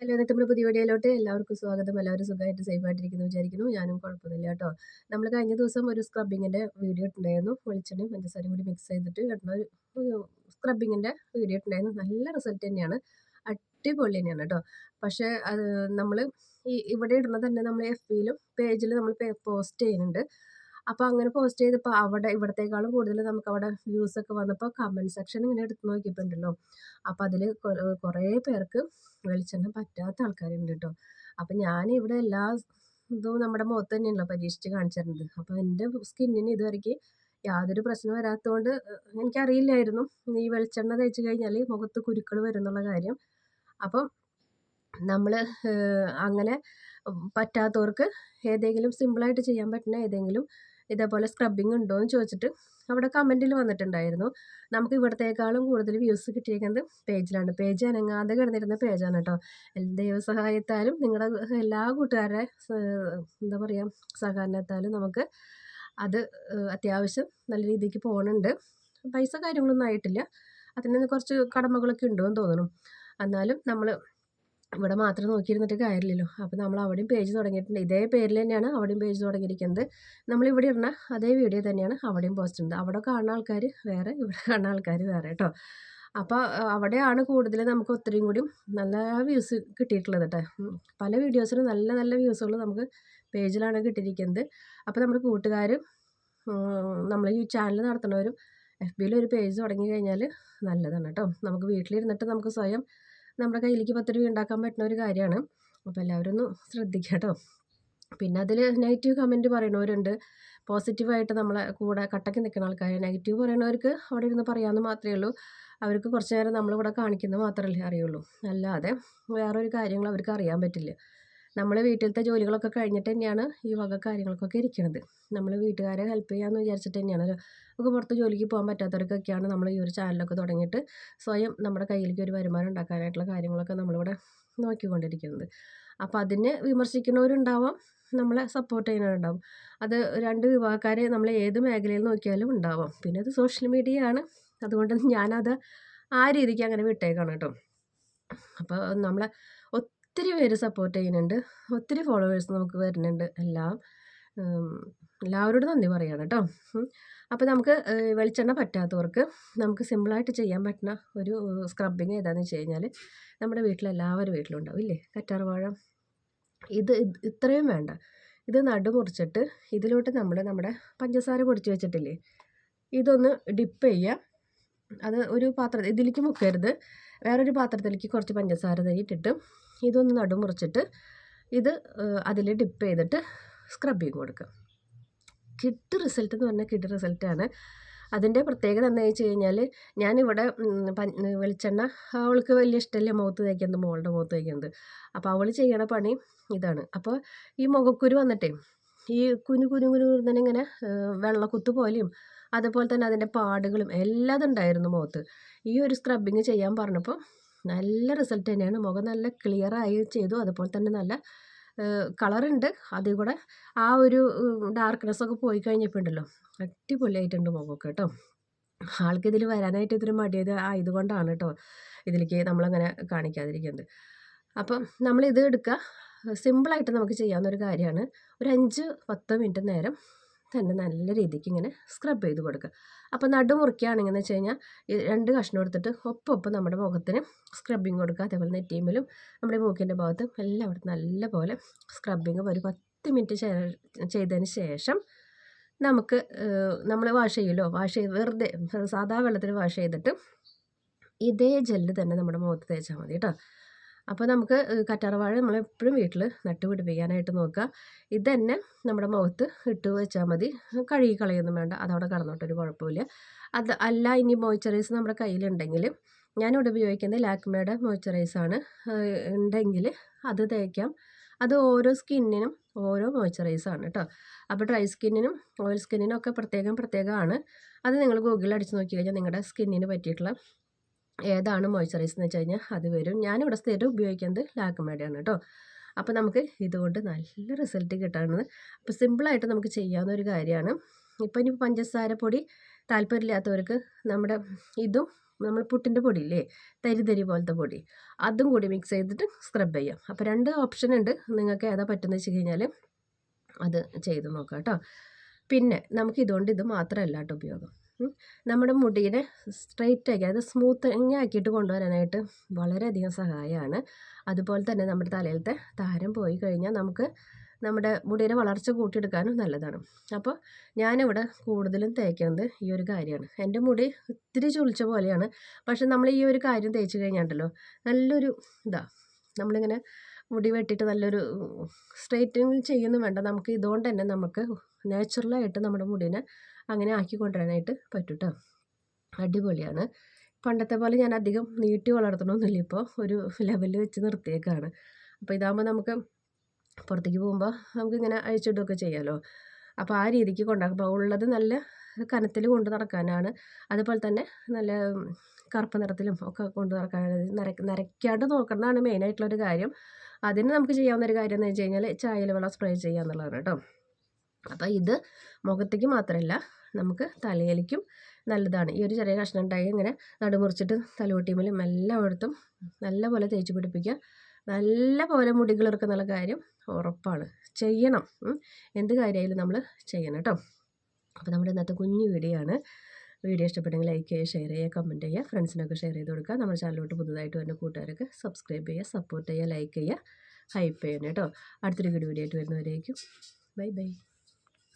Hello എന്നിട്ട് നമ്മുടെ പുതിയ വീഡിയോയിലോട്ട് എല്ലാവർക്കും സ്വാഗതം. എല്ലാവരും സുഖമായിട്ട് സേഫ് ആയിട്ടിരിക്കുന്നു വിചാരിക്കുന്നു. ഞാനും കുഴപ്പമില്ല കേട്ടോ. നമ്മൾ കഴിഞ്ഞ ദിവസം ഒരു സ്ക്രബിങ്ങിന്റെ വീഡിയോ ഇട്ടുണ്ടായിരുന്നു. വെളിച്ചെണ്ണയും പഞ്ചസാരയും കൂടി മിക്സ് ചെയ്തിട്ട് ഒരു ഒരു സ്ക്രബിങ്ങിന്റെ വീഡിയോ ഇട്ടുണ്ടായിരുന്നു. നല്ല റിസൾട്ട് തന്നെയാണ്. അടിപൊളി തന്നെയാണ് കേട്ടോ. പക്ഷേ അത് നമ്മൾ ഈ ഇവിടെ ഇടുന്നത് തന്നെ നമ്മൾ എഫ് ബിയിലും പേജിൽ നമ്മൾ പോസ്റ്റ് ചെയ്യുന്നുണ്ട്. അപ്പോൾ അങ്ങനെ പോസ്റ്റ് ചെയ്തപ്പോൾ അവിടെ ഇവിടത്തേക്കാളും കൂടുതൽ നമുക്ക് അവിടെ വ്യൂസ് ഒക്കെ വന്നപ്പോൾ കമന്റ് സെക്ഷൻ ഇങ്ങനെ എടുത്ത് നോക്കിയപ്പോൾ ഉണ്ടല്ലോ അപ്പോൾ അതിൽ കുറേ പേർക്ക് വെളിച്ചെണ്ണ പറ്റാത്ത ആൾക്കാരുണ്ട് കേട്ടോ അപ്പം ഞാൻ ഇവിടെ എല്ലാ ഇതും നമ്മുടെ മുഖത്ത് തന്നെയാണല്ലോ പരീക്ഷിച്ച് കാണിച്ചിരുന്നത്. അപ്പോൾ എന്റെ സ്കിന്നിന് ഇതുവരെയ്ക്ക് യാതൊരു പ്രശ്നം വരാത്തതുകൊണ്ട് എനിക്കറിയില്ലായിരുന്നു. ഈ വെളിച്ചെണ്ണ തേച്ച് കഴിഞ്ഞാൽ മുഖത്ത് കുരുക്കൾ വരും എന്നുള്ള കാര്യം. അപ്പം നമ്മൾ അങ്ങനെ പറ്റാത്തവർക്ക് ഏതെങ്കിലും സിമ്പിളായിട്ട് ചെയ്യാൻ പറ്റുന്ന ഏതെങ്കിലും ഇതേപോലെ സ്ക്രബിങ് ഉണ്ടോ എന്ന് ചോദിച്ചിട്ട് അവിടെ കമന്റിൽ വന്നിട്ടുണ്ടായിരുന്നു. നമുക്ക് ഇവിടത്തേക്കാളും കൂടുതൽ വ്യൂസ് കിട്ടിയിരിക്കുന്നത് പേജിലാണ്. പേജ് അനങ്ങാതെ കിടന്നിരുന്ന പേജാണ് കേട്ടോ. ദൈവസഹായത്താലും നിങ്ങളുടെ എല്ലാ കൂട്ടുകാരുടെ എന്താ പറയുക സഹകരണത്താലും നമുക്ക് അത് അത്യാവശ്യം നല്ല രീതിക്ക് പോകുന്നുണ്ട് പൈസ കാര്യങ്ങളൊന്നും ആയിട്ടില്ല. അതിന് കുറച്ച് കടമകളൊക്കെ ഉണ്ടോ എന്ന് തോന്നുന്നു എന്നാലും നമ്മൾ ഇവിടെ മാത്രം നോക്കിയിരുന്നിട്ട് കാര്യമില്ലല്ലോ. അപ്പോൾ നമ്മൾ അവിടെയും പേജ് തുടങ്ങിയിട്ടുണ്ട്. ഇതേ പേരിൽ തന്നെയാണ് അവിടെയും പേജ് തുടങ്ങിയിരിക്കുന്നത്. നമ്മൾ ഇവിടെ ഇടുന്ന അതേ വീഡിയോ തന്നെയാണ് അവിടെയും പോസ്റ്റ് ചെയ്യുന്നത്. അവിടെ കാണുന്ന ആൾക്കാർ വേറെ ഇവിടെ കാണുന്ന ആൾക്കാർ വേറെ കേട്ടോ. അപ്പോൾ അവിടെയാണ് കൂടുതൽ നമുക്ക് ഒത്തിരിയും കൂടി നല്ല വ്യൂസ് കിട്ടിയിട്ടുള്ളത് കേട്ടോ. പല വീഡിയോസിനും നല്ല നല്ല വ്യൂസുകൾ നമുക്ക് പേജിലാണ് കിട്ടിയിരിക്കുന്നത്. അപ്പോൾ നമ്മുടെ കൂട്ടുകാരും നമ്മൾ ഈ ചാനൽ നടത്തുന്നവരും എഫ് ബിയിൽ ഒരു പേജ് തുടങ്ങി കഴിഞ്ഞാൽ നല്ലതാണ് കേട്ടോ. നമുക്ക് വീട്ടിലിരുന്നിട്ട് നമുക്ക് സ്വയം നമ്മുടെ കയ്യിലേക്ക് പത്ത് രൂപ ഉണ്ടാക്കാൻ പറ്റുന്ന ഒരു കാര്യമാണ്. അപ്പോൾ എല്ലാവരും ഒന്ന് ശ്രദ്ധിക്കുക കേട്ടോ. പിന്നെ അതിൽ നെഗറ്റീവ് കമന്റ് പറയണവരുണ്ട് പോസിറ്റീവായിട്ട് നമ്മളെ കൂടെ കട്ടയ്ക്ക് നിൽക്കുന്ന ആൾക്കാർ നെഗറ്റീവ് പറയണവർക്ക് അവിടെ ഇരുന്ന് പറയാമെന്ന് മാത്രമേ ഉള്ളൂ. അവർക്ക് കുറച്ച് നേരം നമ്മളിവിടെ കാണിക്കുന്നത് മാത്രമല്ലേ അറിയുള്ളൂ. അല്ലാതെ വേറൊരു കാര്യങ്ങൾ അവർക്ക് അറിയാൻ പറ്റില്ല. നമ്മൾ വീട്ടിലത്തെ ജോലികളൊക്കെ കഴിഞ്ഞിട്ട് തന്നെയാണ് ഈ വക കാര്യങ്ങൾക്കൊക്കെ ഇരിക്കുന്നത് നമ്മൾ വീട്ടുകാരെ ഹെൽപ്പ് ചെയ്യാമെന്ന് വിചാരിച്ചിട്ട് തന്നെയാണ്. നമുക്ക് പുറത്ത് ജോലിക്ക് പോകാൻ പറ്റാത്തവർക്കൊക്കെയാണ് നമ്മൾ ഈ ഒരു ചാനലൊക്കെ തുടങ്ങിയിട്ട് സ്വയം നമ്മുടെ കയ്യിലേക്ക് ഒരു വരുമാനം ഉണ്ടാക്കാനായിട്ടുള്ള കാര്യങ്ങളൊക്കെ നമ്മളിവിടെ നോക്കിക്കൊണ്ടിരിക്കുന്നത്. അപ്പോൾ അതിനെ വിമർശിക്കുന്നവരുണ്ടാവാം നമ്മളെ സപ്പോർട്ട് ചെയ്യുന്നവരുണ്ടാവും. അത് രണ്ട് വിഭാഗക്കാരെ നമ്മൾ ഏത് മേഖലയിൽ നോക്കിയാലും ഉണ്ടാവാം. പിന്നെ അത് സോഷ്യൽ മീഡിയ ആണ്. അതുകൊണ്ട് ഞാനത് ആ രീതിക്ക് അങ്ങനെ വിട്ടേക്കാണ് കേട്ടോ. അപ്പോൾ നമ്മളെ ഒത്തിരി പേര് സപ്പോർട്ട് ചെയ്യുന്നുണ്ട്. ഒത്തിരി ഫോളോവേഴ്സ് നമുക്ക് വരുന്നുണ്ട് എല്ലാം. എല്ലാവരോടും നന്ദി പറയണം കേട്ടോ അപ്പോൾ നമുക്ക് വെളിച്ചെണ്ണ പറ്റാത്തവർക്ക് നമുക്ക് സിമ്പിളായിട്ട് ചെയ്യാൻ പറ്റുന്ന ഒരു സ്ക്രബിങ് ഏതാണെന്ന് വെച്ച് കഴിഞ്ഞാൽ നമ്മുടെ വീട്ടിലെല്ലാവരും വീട്ടിലുണ്ടാവും ഇല്ലേ? കറ്റാർവാഴ. ഇത് ഇത്രയും വേണ്ട. ഇത് നടു മുറിച്ചിട്ട് ഇതിലോട്ട് നമ്മൾ നമ്മുടെ പഞ്ചസാര പൊടിച്ച് വെച്ചിട്ടില്ലേ? ഇതൊന്ന് ഡിപ്പ് ചെയ്യുക അത് ഒരു പാത്രം ഇതിലേക്ക് മുക്കരുത്. വേറൊരു പാത്രത്തിലേക്ക് കുറച്ച് പഞ്ചസാര തരിയിട്ടിട്ട് ഇതൊന്ന് നടുമുറിച്ചിട്ട് ഇത് അതിൽ ഡിപ്പ് ചെയ്തിട്ട് സ്ക്രബ് ചെയ്ത് കൊടുക്കുക. കിഡ് റിസൾട്ട് എന്ന് പറഞ്ഞാൽ കിഡ് റിസൾട്ടാണ് അതിന്റെ പ്രത്യേകത എന്താ വെച്ച് കഴിഞ്ഞാൽ ഞാനിവിടെ വെളിച്ചെണ്ണ അവൾക്ക് വലിയ ഇഷ്ടമല്ലേ മുഖത്ത് തേക്കുന്നത് മോളുടെ മുഖത്ത് തേക്കുന്നത്. അപ്പോൾ അവൾ ചെയ്യണ പണി ഇതാണ്. അപ്പോൾ ഈ മുഖക്കുരു വന്നിട്ടേ ഈ കുനു കുനു കുനു തന്നെ ഇങ്ങനെ വെള്ളക്കുത്ത് പോലെയും അതുപോലെ തന്നെ അതിന്റെ പാടുകളും എല്ലാം ഉണ്ടായിരുന്നു മുഖത്ത് ഈ ഒരു സ്ക്രബിങ് ചെയ്യാൻ പറഞ്ഞപ്പോൾ നല്ല റിസൾട്ട് തന്നെയാണ്. മുഖം നല്ല ക്ലിയർ ആയി ചെയ്തു. അതുപോലെ തന്നെ നല്ല കളറുണ്ട് അതിൽ കൂടെ ആ ഒരു ഡാർക്ക്നെസ് ഒക്കെ പോയി കഴിഞ്ഞപ്പോൾ ഉണ്ടല്ലോ അടിപൊളിയായിട്ടുണ്ട് മുഖമൊക്കെ കേട്ടോ. ആൾക്ക് ഇതിൽ വരാനായിട്ട് ഇതൊരു മടിയത് ആയതുകൊണ്ടാണ് കേട്ടോ ഇതിലേക്ക് നമ്മളങ്ങനെ കാണിക്കാതിരിക്കുന്നത്. അപ്പം നമ്മളിത് എടുക്കുക. സിമ്പിളായിട്ട് നമുക്ക് ചെയ്യാവുന്ന ഒരു കാര്യമാണ്. ഒരു അഞ്ച് പത്ത് മിനിറ്റ് നേരം തന്നെ നല്ല രീതിക്ക് ഇങ്ങനെ സ്ക്രബ് ചെയ്ത് കൊടുക്കുക അപ്പോൾ നടു മുറിക്കുകയാണെങ്കിൽ വെച്ച് കഴിഞ്ഞാൽ രണ്ട് കഷ്ണം എടുത്തിട്ട് ഒപ്പം ഒപ്പം നമ്മുടെ മുഖത്തിന് സ്ക്രബിങ് കൊടുക്കുക അതേപോലെ നെറ്റീമിലും നമ്മുടെ മൂക്കിന്റെ ഭാഗത്തും എല്ലായിടത്തും നല്ല പോലെ സ്ക്രബിങ് ഒരു പത്ത് മിനിറ്റ് ചെയ്തതിന് ശേഷം നമുക്ക് നമ്മൾ വാഷ് ചെയ്യുമല്ലോ വാഷ് ചെയ്ത് വെറുതെ സാധാ വെള്ളത്തിൽ വാഷ് ചെയ്തിട്ട് ഇതേ ജെല്ല് തന്നെ നമ്മുടെ മുഖത്ത് തേച്ചാൽ മതി കേട്ടോ. അപ്പോൾ നമുക്ക് കറ്റാർവാഴ നമ്മളെപ്പോഴും വീട്ടിൽ നട്ടുപിടിപ്പിക്കാനായിട്ട് നോക്കുക. ഇത് തന്നെ നമ്മുടെ മുഖത്ത് ഇട്ട് വെച്ചാൽ മതി. കഴുകി കളയൊന്നും വേണ്ട. അതവിടെ കടന്നോട്ടൊരു കുഴപ്പമില്ല. അത് അല്ല ഇനി മോയ്സ്ചറൈസ് നമ്മുടെ കയ്യിലുണ്ടെങ്കിൽ ഞാനിവിടെ ഉപയോഗിക്കുന്നത് ലാക്മേയുടെ മോയ്സ്ചറൈസാണ് ഉണ്ടെങ്കിൽ അത് തേക്കാം. അത് ഓരോ സ്കിന്നിനും ഓരോ മോയ്സ്ചറൈസാണ് കേട്ടോ. അപ്പോൾ ഡ്രൈ സ്കിന്നിനും ഓയിൽ സ്കിന്നിനും ഒക്കെ പ്രത്യേകം പ്രത്യേകമാണ്. അത് നിങ്ങൾ ഗൂഗിളിൽ അടിച്ച് നോക്കി കഴിഞ്ഞാൽ നിങ്ങളുടെ സ്കിന്നിന് പറ്റിയിട്ടുള്ള ഏതാണ് മോയ്സ്ചറൈസ് എന്ന് വെച്ച് കഴിഞ്ഞാൽ അത് വരും. ഞാനിവിടെ സ്ഥിരം ഉപയോഗിക്കുന്നത് ലാക്മേഡയാണ് കേട്ടോ. അപ്പോൾ നമുക്ക് ഇതുകൊണ്ട് നല്ല റിസൾട്ട് കിട്ടാവുന്നത് അപ്പോൾ സിമ്പിളായിട്ട് നമുക്ക് ചെയ്യാവുന്ന ഒരു കാര്യമാണ്. ഇപ്പം ഇനി പഞ്ചസാര പൊടി താല്പര്യമില്ലാത്തവർക്ക് നമ്മുടെ ഇതും നമ്മൾ പുട്ടിന്റെ പൊടിയില്ലേ തരി തരി പോലത്തെ പൊടി അതും കൂടി മിക്സ് ചെയ്തിട്ട് സ്ക്രബ് ചെയ്യാം. അപ്പോൾ രണ്ട് ഓപ്ഷൻ ഉണ്ട് നിങ്ങൾക്ക് ഏതാ പറ്റുന്നത് വെച്ച് കഴിഞ്ഞാൽ അത് ചെയ്ത് നോക്കാം കേട്ടോ. പിന്നെ നമുക്ക് ഇതുകൊണ്ട് ഇത് മാത്രമല്ല കേട്ടോ ഉപയോഗം. നമ്മുടെ മുടിയെ സ്ട്രെയിറ്റ് ആക്കി അത് സ്മൂത്ത് ആക്കിയിട്ട് കൊണ്ടുവരാനായിട്ട് വളരെയധികം സഹായമാണ്. അതുപോലെ തന്നെ നമ്മുടെ തലയിലത്തെ താരം പോയി കഴിഞ്ഞാൽ നമുക്ക് നമ്മുടെ മുടിയുടെ വളർച്ച കൂട്ടിയെടുക്കാനും നല്ലതാണ്. അപ്പോൾ ഞാനിവിടെ കൂടുതലും തേക്കുന്നത് ഈ ഒരു കാര്യമാണ്. എന്റെ മുടി ഇത്തിരി ചുളിച്ച പോലെയാണ്. പക്ഷെ നമ്മൾ ഈ ഒരു കാര്യം തേച്ച് കഴിഞ്ഞാണ്ടല്ലോ നല്ലൊരു ഇതാ നമ്മളിങ്ങനെ മുടി വെട്ടിയിട്ട് നല്ലൊരു സ്ട്രെയിറ്റനിങ് ചെയ്യുന്നു വേണ്ട. നമുക്ക് ഇതുകൊണ്ട് തന്നെ നമുക്ക് നാച്ചുറലായിട്ട് നമ്മുടെ മുടിനെ അങ്ങനെ ആക്കി കൊണ്ടുവരാനായിട്ട് പറ്റും കേട്ടോ അടിപൊളിയാണ്. പണ്ടത്തെ പോലെ ഞാൻ അധികം നീട്ടി വളർത്തണമെന്നില്ല ഇപ്പോൾ ഒരു ലെവലിൽ വെച്ച് നിർത്തിയേക്കാണ്. അപ്പോൾ ഇതാകുമ്പോൾ നമുക്ക് പുറത്തേക്ക് പോകുമ്പോൾ നമുക്ക് ഇങ്ങനെ അഴിച്ചിടുകയൊക്കെ ചെയ്യാമല്ലോ അപ്പോൾ ആ രീതിക്ക് കൊണ്ടാക്കുമ്പോൾ ഉള്ളത് നല്ല കനത്തിൽ കൊണ്ട് നടക്കാനാണ്. അതുപോലെ തന്നെ നല്ല കറുപ്പ് നിറത്തിലും ഒക്കെ കൊണ്ട് നടക്കാനാണ് നര നരയ്ക്കാണ്ട് നോക്കുന്നതാണ് മെയിനായിട്ടുള്ളൊരു കാര്യം. അതിന് നമുക്ക് ചെയ്യാവുന്ന ഒരു കാര്യം എന്ന് വെച്ച് കഴിഞ്ഞാൽ ചായയിൽ വെള്ളം സ്പ്രേ ചെയ്യുക എന്നുള്ളതാണ് കേട്ടോ. അപ്പോൾ ഇത് മുഖത്തേക്ക് മാത്രമല്ല നമുക്ക് തലയിലേക്കും നല്ലതാണ്. ഈ ഒരു ചെറിയ കഷ്ണം ഉണ്ടായി ഇങ്ങനെ നടുമുറിച്ചിട്ട് തലവട്ടിയുമ്പോഴും എല്ലായിടത്തും നല്ല പോലെ തേച്ച് പിടിപ്പിക്കുക. നല്ല പോലെ മുടി കിളിർക്കുന്നുള്ള കാര്യം ഉറപ്പാണ്. ചെയ്യണം. എന്ത് കാര്യമായാലും നമ്മൾ ചെയ്യണം കേട്ടോ. അപ്പോൾ നമ്മുടെ ഇന്നത്തെ കുഞ്ഞു വീഡിയോ ആണ്. വീഡിയോ ഇഷ്ടപ്പെട്ടെങ്കിൽ ലൈക്ക് ചെയ്യുക ഷെയർ ചെയ്യുക കമന്റ് ചെയ്യുക ഫ്രണ്ട്സിനൊക്കെ ഷെയർ ചെയ്ത് കൊടുക്കുക. നമ്മുടെ ചാനലിലോട്ട് പുതുതായിട്ട് വരുന്ന കൂട്ടുകാരൊക്കെ സബ്സ്ക്രൈബ് ചെയ്യുക സപ്പോർട്ട് ചെയ്യുക ലൈക്ക് ചെയ്യുക. ഹൈപ്പ് ചെയ്യണം കേട്ടോ അടുത്തൊരു വീഡിയോ ആയിട്ട് വരുന്നവരേക്കും. Bye bye